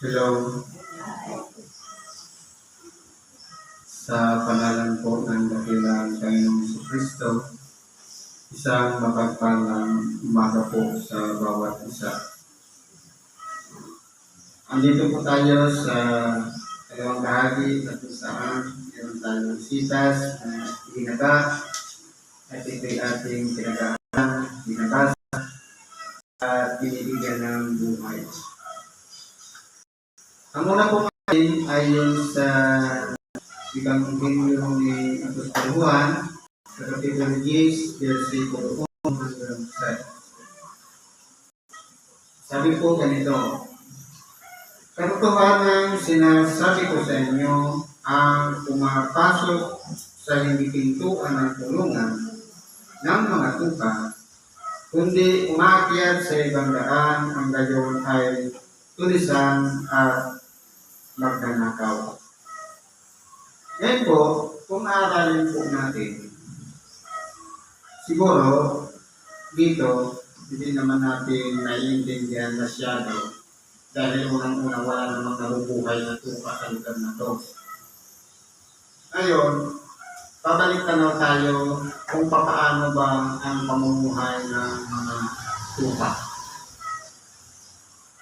Hello. Sa pangalan po ng dakilang Panginoong Hesus Kristo, isang mapagpalang umaga po sa bawat isa. Andito po tayo sa dalawang bahagi na kung saan meron tayong sitas na hinaga at ito'y ating pinag-aaral, binabasa at binibigyan ng buhay. Ang una po natin ay sa Ibang Ibigyo ni Apostol Juan, sa Kapitulo 10, versikulo 1 hanggang 7. Sabi po ganito, Katotohanan sinasabi ko sa inyo, ang pumapasok sa hindi pintuan ng tulungan ng mga tupa, kundi umakyat sa ibang daan ang gayon ay tulisan at magnanakaw. Ngayon po, kung aaralin po natin, siguro dito, hindi naman natin naiintindihan masyado dahil unang-una wala namang nabubuhay na tupa sa lugar na to. Ngayon, babalik na tayo kung papaano ba ang pamumuhay ng mga tupa.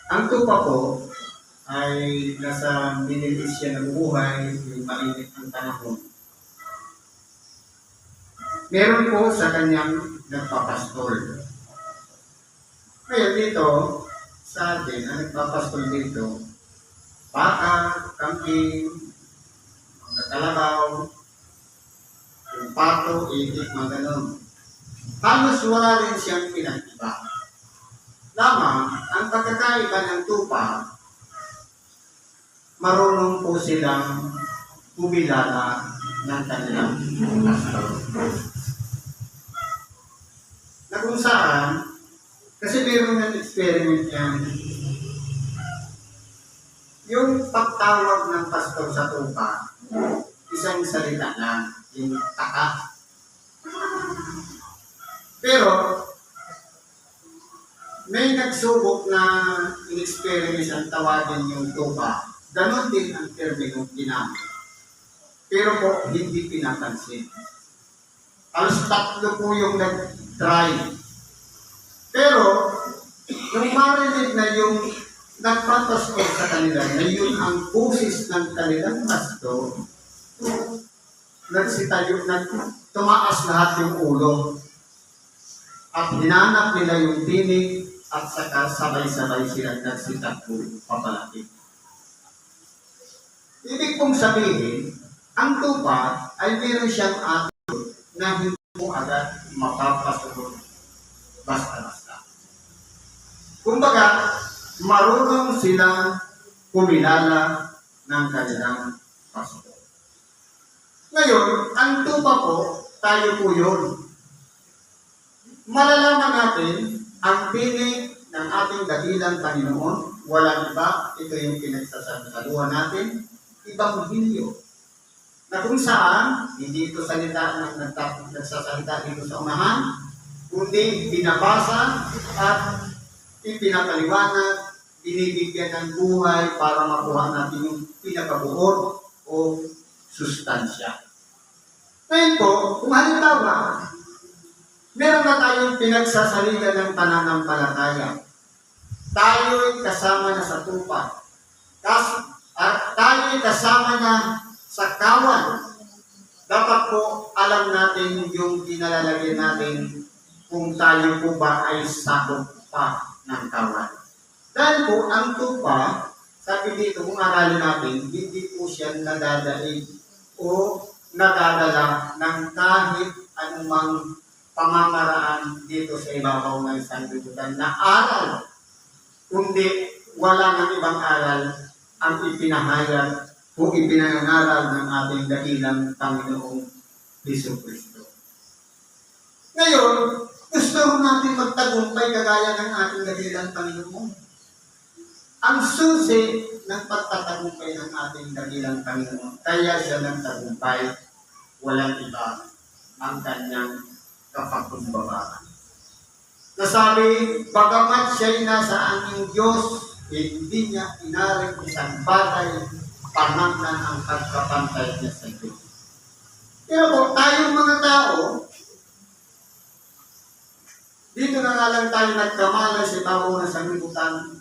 Ang tupa po ay nasa Middle East siya nabubuhay, yung mainit ang panahon. Meron po sa kanyang nagpapastol. Ngayon dito, sa atin, ang nagpapastol dito, baka, kambing, mga kalabaw, yung pato, itik, mga ganun. Halos wala rin siyang pinag-iba. Lamang, ang pagkakaiba ng tupa, marunong po silang kumilala ng kanilang. Na kung saan, kasi meron ng experiment yan, yung pagtawag ng pastor sa tupa, isang salita lang, yung taka. Pero, may nagsubok na in-experiment ang tawagin yung tupa. Ganon din ang terminong ginamit. Pero po, hindi pinapansin. Alos tatlo po yung nag-try. Pero, nung marinig na yung nagpapasko sa kanila, na yun ang busis ng kanilang pasto, nagsitayo, nag, tumaas lahat yung ulo. At hinanap nila yung tinig at saka sabay-sabay sila nagsitakbo papalapit. Ibig kong sabihin, ang tupa ay meron siyang attitude na hindi mo agad mapapasugot basta-basta. Kumbaga, marunong sila kumilala ng kanilang pastor. Ngayon, ang tupa po, tayo po yun. Malalaman natin ang tinig ng ating dakilang Panginoon. Walang iba, ito yung pinagsasaluhan natin, ibang hilyo. Na kung saan, hindi ito salita ng nagtapos nagsasalita dito sa unahan, kundi binabasa at ipinapaliwanag, binibigyan ng buhay para makuha natin yung pinakabuod o sustansya. Ngayon po, kung halimbawa, meron na tayong pinagsasaligan ng pananampalataya. Tayo'y kasama na sa tupa. Kas, at tayo'y kasama na sa kawan. Dapat po alam natin yung kinalalagyan natin kung tayo po ba ay sakop pa ng kawan. Dahil po, ang tupa, sabi dito, kung aralin natin, hindi po siya nadadaig o nadadala ng kahit anumang pamamaraan dito sa ibabaw ng sanlibutan na aral, kundi wala ng ibang aral ang ipinahayag o ipinangaral ng ating dakilang Panginoong Heso Kristo. Ngayon, gusto natin magtagumpay kagaya ng ating dakilang Panginoon. Ang susi ng pagtatagumpay ng ating dakilang Panginoon, kaya siya nagtagumpay, walang iba ang kanyang kapakumbabaan. Nasabi, bagamat siya'y nasa aming Diyos, hindi niya inaring isang bagay panangnan ang pagkapantay niya sa Diyos. Pero po, tayong mga tao, dito na lang tayo nagkamalay sa ibabaw ng sanglibutan,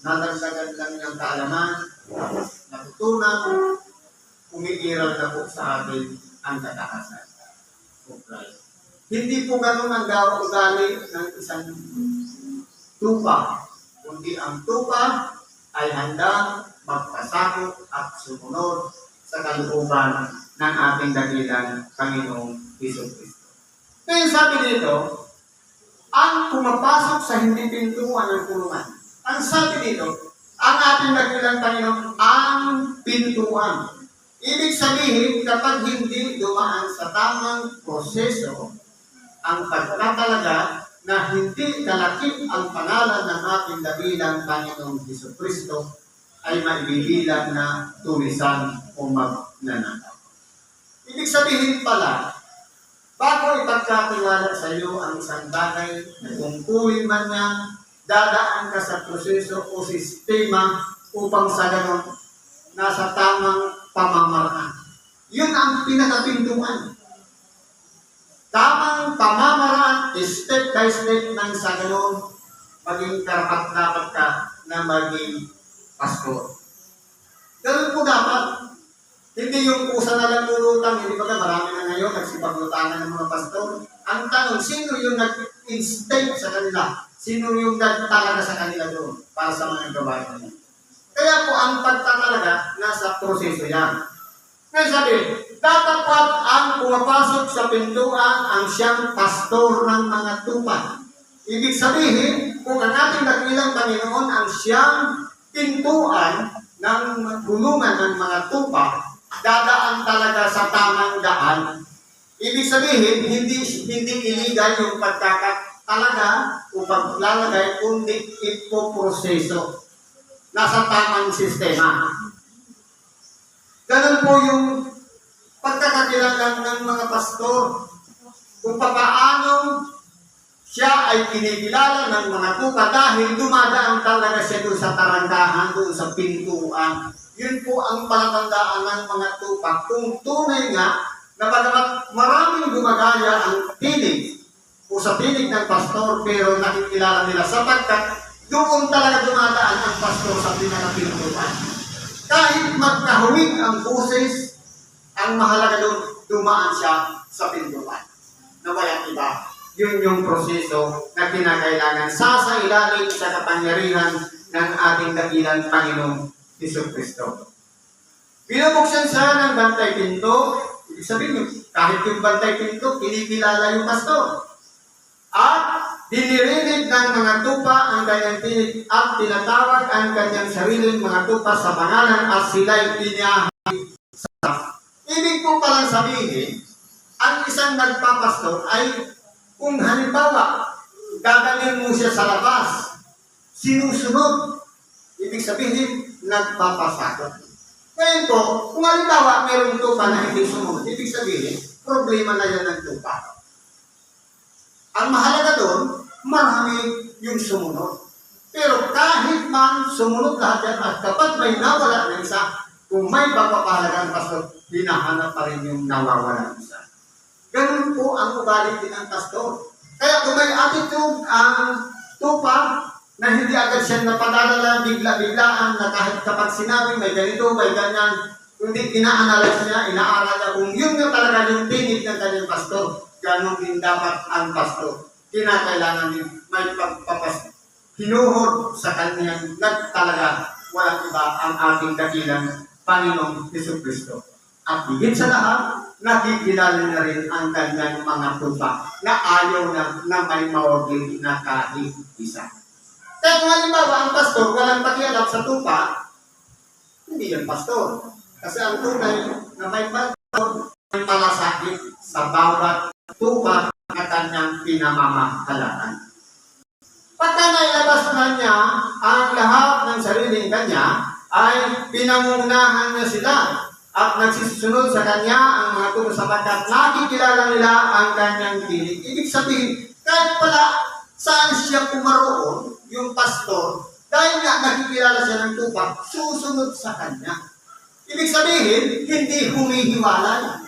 nadagdagan lang ng kaalaman, natutunan, umiiral na po sa atin ang katakasan. O Christ. Hindi po ganun ang gawa ugali ng isang tupa, kundi ang tupa ay handang magpasakot at sumunod sa kalooban ng ating dakilang Panginoong Heso Kristo. Ngayon sabi dito, ang pumapasok sa hindi pintuan ng kulungan. Ang sabi dito, ang ating dakilang Panginoon, ang pintuan. Ibig sabihin, kapag hindi dumaan sa tamang proseso, ang pagkatalaga na hindi kalakip ang pangalan ng ating dakilang Panginoong Heso Kristo ay maibibilang na tulisan o magnanakaw. Ibig sabihin pala, bago ipagkatiwala sa iyo ang isang bagay na tungkulin man niya, dadaan ka sa proseso o sistema upang sa ganon nasa tamang pamamaraan. Yun ang pinakapintuan. Tamang pamamaraan, step by step ng sa ganon, maging karapat-dapat ka na maging pastor. Ganun po dapat. Hindi yung kusa na lang lulutang, hindi ba marami na ngayon nagsipaglutangan ng mga pastor. Ang tanong, sino yung nag-instate sa kanila? Sino yung nagtalaga sa kanila doon para sa mga gawain nila? Kaya po ang pagtatalaga, nasa proseso yan. Kaya sabi, tatapat ang pumapasok sa pintuan ang siyang pastor ng mga tupa. Ibig sabihin, kung ang ating dakilang Panginoon ang siyang pintuan ng bulungan ng mga tupa, dadaan talaga sa tamang daan. Ibig sabihin, hindi hindi illegal yung pagkakatalaga o paglalagay, kundi ipoproseso. Nasa tamang sistema. Ganun po yung pagkakakilangan ng mga pastor. Kung paano siya ay kinikilala ng mga tupa dahil dumadaan talaga siya doon sa tarandahan, doon sa pintuan. Yun po ang palatandaan ng mga tupa. Kung tunay nga na bagamat maraming gumagaya ang tinig o sa tinig ng pastor pero nakikilala nila sapagkat doon talaga dumadaan ang pastor sa pinakapintuan. Kahit magkahuwing ang boses, ang mahalaga doon, dumaan siya sa pintuan. Na walang iba. Yun yung proseso na kinakailangan sa sa ilalim sa kapangyarihan ng ating dakilang Panginoong Heso Kristo. Binubuksan siya ng bantay pinto, ibig sabihin, kahit yung bantay pinto, kinikilala yung pastor. At dinirinig ng mga tupa ang kanyang tinig at tinatawag ang kanyang sariling mga tupa sa pangalan at sila'y pinahagi sa Ibig po palang sabihin, ang isang nagpapastor ay kung halimbawa, gagaling mo siya sa labas, sinusunod, ibig sabihin, nagpapasakot. Ngayon po, kung halimbawa mayroong tupa na hindi sumunod, ibig sabihin, problema na yan ng tupa. Ang mahalaga doon, marami yung sumunod. Pero kahit man sumunod lahat yan, at kapag may nawala ng isa, kung may pagpapahalaga ng pastor, hinahanap pa rin yung nawawala ng isa. Ganun po ang ugali din ng pastor. Kaya kung may attitude ang tupa, na hindi agad siya napadalala, bigla-biglaan, na kahit kapag sinabi may ganito, may ganyan, kundi ina-analyze niya, inaaral niya kung yun nga talaga yung tinig ng kanyang pastor, ganun din dapat ang pastor. Kinakailangan din may pagpapas, hinuhod sa kanyang nagtalaga, walang iba ang ating dakilang Panginoong Heso Kristo. At higit sa lahat, nakikilala na rin ang kanyang mga tupa na ayaw na, na may mawagin na kahit isa. Kaya kung halimbawa ang pastor walang pakialam sa tupa, hindi yan pastor. Kasi ang tunay na may pastor ay malasakit sa bawat tupa na kanyang pinamamahalaan. Pagka nailabas na niya ang lahat ng sariling kanya, ay pinangunahan niya sila at nagsisunod sa kanya ang mga tuno sapagkat nakikilala nila ang kanyang tinig. Ibig sabihin, kahit pala saan siya pumaroon, yung pastor, Dahil nga nakikilala siya ng tupa, susunod sa kanya. Ibig sabihin, hindi humihiwalay.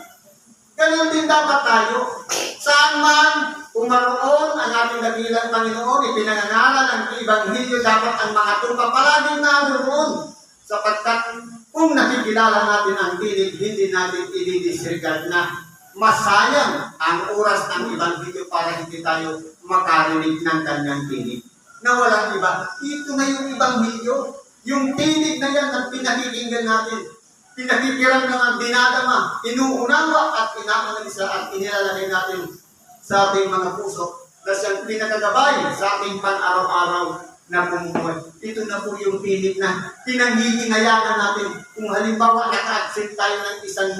Ganon din dapat tayo. Saan man, kung maroon ang ating dakilang Panginoon, ipinangangaral ang Ebanghelyo, dapat ang mga tupa palaging naroon. Sapagkat kung nakikilala natin ang tinig, hindi natin i-disregard na masayang ang oras ng Ebanghelyo para hindi tayo makarinig ng kanyang tinig. Na walang iba. Ito na yung Ebanghelyo. Yung tinig na yan na pinakikinggan natin. Pinakikiram naman, dinadama, inuunawa at inaanalisa at inilalagay natin sa ating mga puso na siyang pinakagabay sa ating pan-araw-araw na pumuhay. Ito na po yung tinig na pinanghihinayangan natin. Kung halimbawa naka-accept tayo ng isang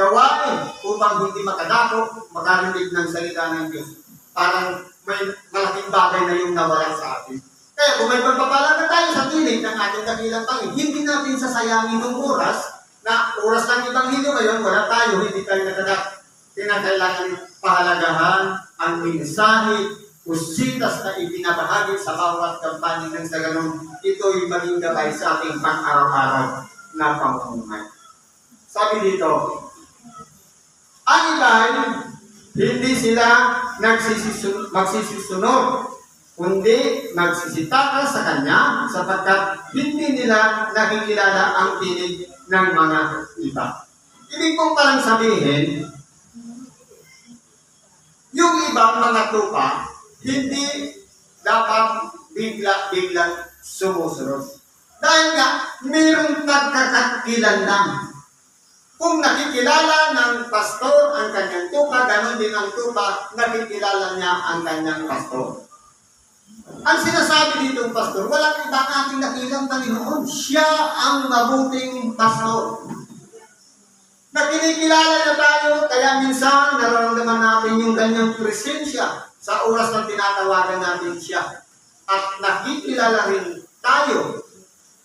gawain upang hindi makadako, makarinig ng salita ng Diyos. Parang may malaking bagay na yung nawala sa atin. Kaya kung may pagpapalaga tayo sa tinig ng ating kabilang Panginoon, hindi natin sasayangin ng oras na oras ng Ebanghelyo ngayon, wala tayo, hindi tayo nagadak. Kinakailangan pahalagahan ang mensahe kusitas na ibinabahagi sa bawat kampanya ng sa ito'y maging gabay sa ating pang-araw-araw na pamumuhay. Sabi dito, ang iba'y hindi sila nagsisisun- magsisisunod, kundi magsisitaka sa Kanya sapagkat hindi nila nakikilala ang tinig ng mga iba. Ibig kong parang sabihin, yung ibang mga tupa, hindi dapat bigla-biglang sumusunod. Dahil nga, mayroong pagkakakilanlan. Kung nakikilala ng pastor ang kanyang tupa, ganon din ang tupa, nakikilala niya ang kanyang pastor. Ang sinasabi dito ng pastor, walang ibang ating nakilang Panginoon. Siya ang mabuting pastor. Na kinikilala niya tayo, kaya minsan nararamdaman natin yung kanyang presensya sa oras na tinatawagan natin siya. At nakikilala rin tayo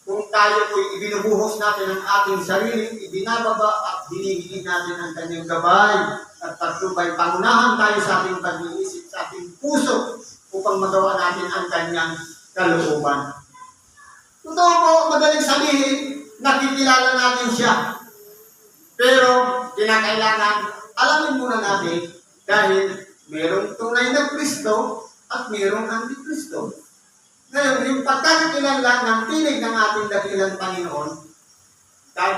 kung tayo po'y ibinubuhos natin ang ating sarili, ibinababa at hinihingin natin ang kanyang gabay at patubay, pangunahan tayo sa ating pag-iisip, sa ating puso upang magawa natin ang kanyang kalooban. Totoo po, madaling sabihin, nakikilala natin siya. Pero, kinakailangan, alamin muna natin dahil merong tunay na Kristo at merong Antikristo. Ngayon, yung pagkakakilala ng tinig ng ating dakilang Panginoon, dahil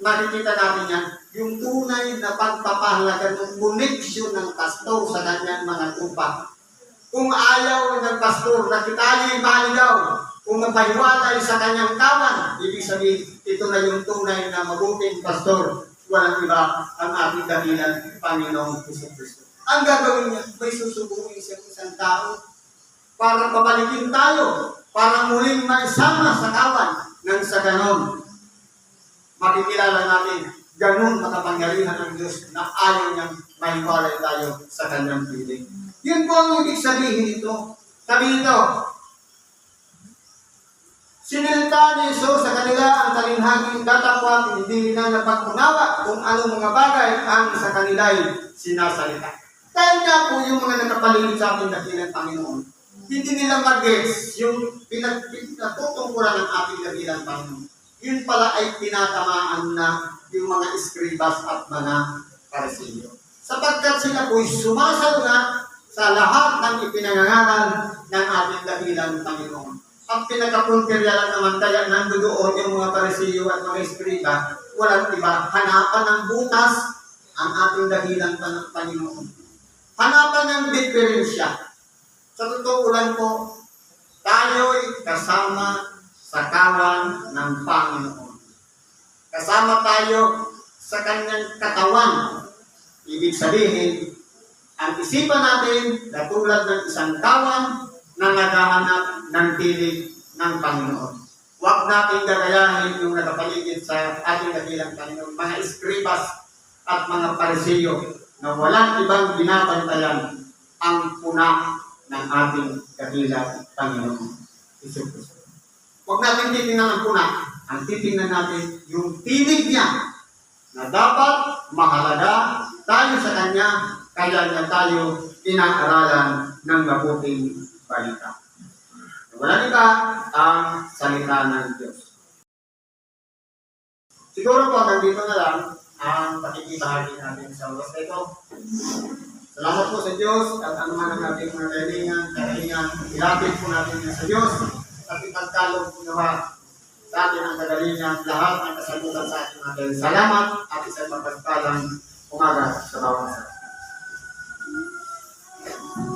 makikita natin yan, yung tunay na pagpapahalaga ng koneksyon ng pastor sa kanyang mga tupa. Kung ayaw ng pastor na kitali maligaw, kung mapahiwalay sa kanyang kawan, ibig sabihin, ito na yung tunay na mabuting pastor. Walang iba ang ating dakilang Panginoong Kristo. Ang gagawin niya, may susubukin siyang isang tao para pabalikin tayo, para muling maisama sa kawan ng sa ganon. Makikilala natin, ganon makapangyarihan ng Diyos na ayaw niyang mahiwalay tayo sa kanyang piling. Yun po ang ibig sabihin nito. Sabi nito, Sinilta ni Jesus sa kanila ang talinhaging datapwat, hindi nila napagkunawa kung anong mga bagay ang sa kanila'y sinasalita. Dahil nga po yung mga nakapaligid sa ating dakilang Panginoon, hindi nila mag-gets yung pinatutungkulan ng ating dakilang Panginoon. Yun pala ay tinatamaan na yung mga eskribas at mga parisiyo. Sapagkat sila po'y sumasalungat sa lahat ng ipinangangaral ng ating dakilang Panginoon. Ang pinakapuntirya naman kaya nandoon yung mga parisiyo at mga eskrita, walang iba, hanapan ng butas ang ating dakilang Pan- Panginoon. Hanapan ng diferensya. Sa totoo lang po, tayo'y kasama sa kawan ng Panginoon. Kasama tayo sa kanyang katawan. Ibig sabihin, ang isipan natin na tulad ng isang kawan na naghahanap ng tinig ng Panginoon. Huwag nating gagayahin yung nakapaligid sa ating dakilang Panginoon, mga eskribas at mga parisiyo na walang ibang binabantayan ang puna ng ating dakilang Panginoon. Iso Kristo. Huwag natin titingnan ang puna. Ang titingnan natin yung tinig niya na dapat mahalaga tayo sa Kanya, kaya niya tayo inaaralan ng mabuting balita. Iba ang salita ng Diyos. Siguro po hanggang dito na lang ang pakikibahagi natin sa oras na ito. Salamat po sa Diyos at ano man ang ating mga kailangan, kailangan, ilapit po natin yan sa Diyos at ipagkalog po nawa sa atin ang kagalingan, lahat ng kasagutan sa ating mga. Salamat at isang mapagpalang umaga sa bawat isa.